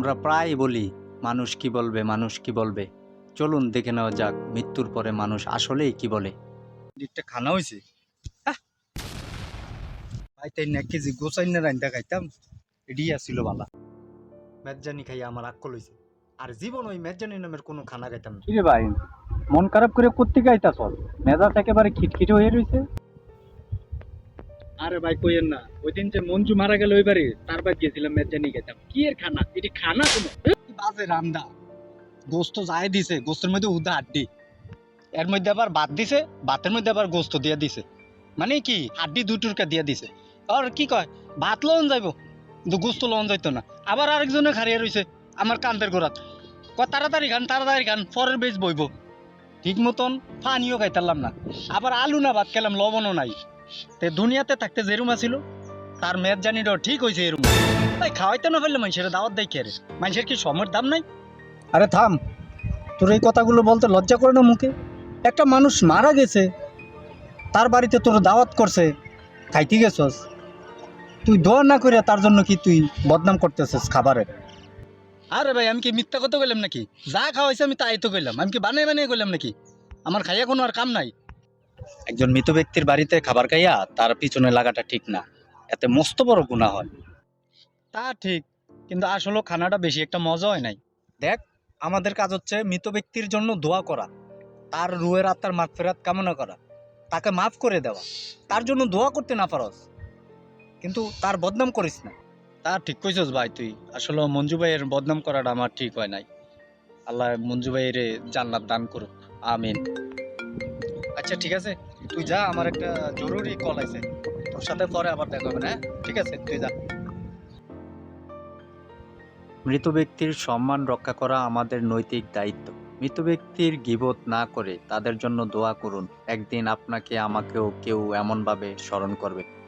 আমরা প্রায় বলি মানুষ কি বলবে মানুষ কি বলবে? চলুন দেখে নেওয়া যাক মৃত্যুর পরে মানুষ আসলেই কি বলে। একটা খানা হয়েছে ভাই তাই এক কেজি গোসাই না রান্না খাইতাম। এডি আসছিল বালা। মেজানি খাইয়া আমার আক্কল হয়েছে আর জীবন ওই মেজানি নামের কোনো খানা খাইতাম না। ভাই মন খারাপ করে কোত্থেকে আইতাছ মেজাজ একেবারে খিটখিটে হয়ে রইছে। আরে ভাই কইেন না ওই দিন যে মঞ্জু মারা গেল ওইবারে, তার বাদ গেছিলাম মেজানি গেতাম। কি এর খানা? এটি খানা কি বাজে রান্দা গোস্ত যায় দিছে, গোস্তের মধ্যে উদা হাড্ডি। এর মধ্যে আবার ভাত দিছে, ভাতের মধ্যে আবার গোস্ত দিয়ে দিছে। মানে কি, হাড্ডি দুটুরকা দিয়ে দিছে। আর কি কয়, ভাত লন যাইব? কিন্তু গোস্ত লন যাইতো না। আবার আরেকজনে খারিয়ে রইছে, আমার কান্দের গোড়াত। কয়, তাড়াতাড়ি খান তাড়াতাড়ি খান, পরের বেজ বইব। ঠিক মতন পানিও খাইতারলাম না। আবার আলু না ভাত খেলাম, লবণও নাই। তে দুনিয়াতে থাকতে যেরুম আছিল তার মেয়ের জানিটাও ঠিক হয়েছে এরুম ভাই খাওয়াইতে না পারলে মানুষের দাওয়াত দেয় কে মানুষের কি সময়ের দাম নাই? আরে থাম তোর এই কথাগুলো বলতে লজ্জা করে না মুখে? একটা মানুষ মারা গেছে তার বাড়িতে তোর দাওয়াত করছে খাইতে গেছস। তুই দোয়া না করে তার জন্য কি তুই বদনাম করতেছিস খাবারের? আরে ভাই আমি কি মিথ্যা কথা কইলাম নাকি? যা খাওয়াইছে আমি তাই তো কইলাম। আমি কি বানিয়ে বানিয়ে কইলাম নাকি? আমার খাইয়া কোনো আর কাম নাই। একজন মৃত ব্যক্তির বাড়িতে খাবার খাইয়া তার পিছনে লাগাটা ঠিক না। এতে মস্ত বড় গুণা হয়। তা ঠিক কিন্তু আসলে খানাটা বেশি একটা মজা হয় নাই। দেখ আমাদের কাজ হচ্ছে মৃত ব্যক্তির জন্য দোয়া করা তার রুয়ের আত্মার মাঠ ফেরাত কামনা করা তাকে মাফ করে দেওয়া তার জন্য দোয়া করতে না পারস কিন্তু তার বদনাম করিস না। তা ঠিক কইছস ভাই তুই আসলে মঞ্জু ভাইয়ের বদনাম করাটা আমার ঠিক হয় নাই। আল্লাহ মঞ্জু ভাইয়ের জান্নাত দান করুক আমিন। আচ্ছা ঠিক আছে। তুই যা, আমার একটা জরুরি কল আছে। তোর সাথে পরে আবার দেখা হবে হ্যাঁ? ঠিক আছে, তুই যা। মৃত ব্যক্তির সম্মান রক্ষা করা আমাদের নৈতিক দায়িত্ব। মৃত ব্যক্তির গিবত না করে তাদের জন্য দোয়া করুন। একদিন আপনাকে আমাকেও কেউ এমনভাবে স্মরণ করবে।